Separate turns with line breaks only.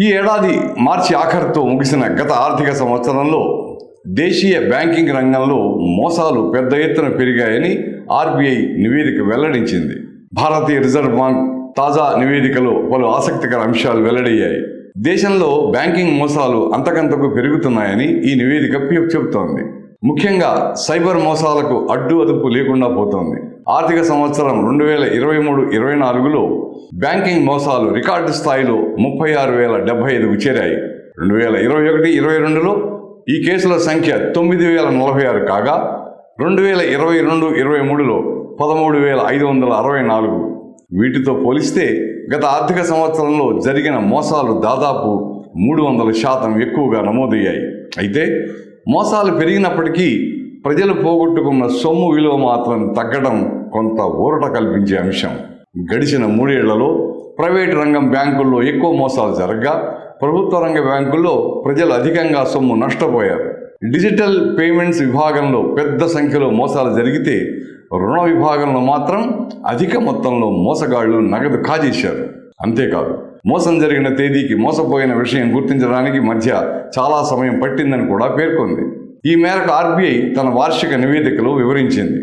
ఈ ఏడాది మార్చి ఆఖరితో ముగిసిన గత ఆర్థిక సంవత్సరంలో దేశీయ బ్యాంకింగ్ రంగంలో మోసాలు పెద్ద ఎత్తున పెరిగాయని ఆర్బీఐ నివేదిక వెల్లడించింది. భారతీయ రిజర్వ్ బ్యాంక్ తాజా నివేదికలో పలు ఆసక్తికర అంశాలు వెల్లడయ్యాయి. దేశంలో బ్యాంకింగ్ మోసాలు అంతకంతకు పెరుగుతున్నాయని ఈ నివేదిక చెబుతోంది. ముఖ్యంగా సైబర్ మోసాలకు అడ్డు అదుపు లేకుండా పోతోంది. ఆర్థిక సంవత్సరం రెండు వేల ఇరవై మూడు ఇరవై నాలుగులో బ్యాంకింగ్ మోసాలు రికార్డు స్థాయిలో ముప్పై ఆరు వేల డెబ్బై ఐదుకు చేరాయి. రెండు వేల ఇరవై ఒకటి ఇరవై రెండులో ఈ కేసుల సంఖ్య తొమ్మిది వేల నలభై ఆరు కాగా రెండు వేల ఇరవై రెండు ఇరవై మూడులో పదమూడు వేల ఐదు వందల అరవై నాలుగు. వీటితో పోలిస్తే గత ఆర్థిక సంవత్సరంలో జరిగిన మోసాలు దాదాపు మూడు వందల శాతం ఎక్కువగా నమోదయ్యాయి. అయితే మోసాలు పెరిగినప్పటికీ ప్రజలు పోగొట్టుకున్న సొమ్ము విలువ మాత్రం తగ్గడం కొంత ఊరట కల్పించే అంశం. గడిచిన మూడేళ్ళలో ప్రైవేటు రంగం బ్యాంకుల్లో ఎక్కువ మోసాలు జరగగా ప్రభుత్వ రంగ బ్యాంకుల్లో ప్రజలు అధికంగా సొమ్ము నష్టపోయారు. డిజిటల్ పేమెంట్స్ విభాగంలో పెద్ద సంఖ్యలో మోసాలు జరిగితే రుణ విభాగంలో మాత్రం అధిక మొత్తంలో మోసగాళ్ళు నగదు కాజేశారు. అంతేకాదు మోసం జరిగిన తేదీకి మోసపోయిన విషయం గుర్తించడానికి మధ్య చాలా సమయం పట్టిందని కూడా పేర్కొంది. ఈ మేరకు ఆర్బీఐ తన వార్షిక నివేదికలో వివరించింది.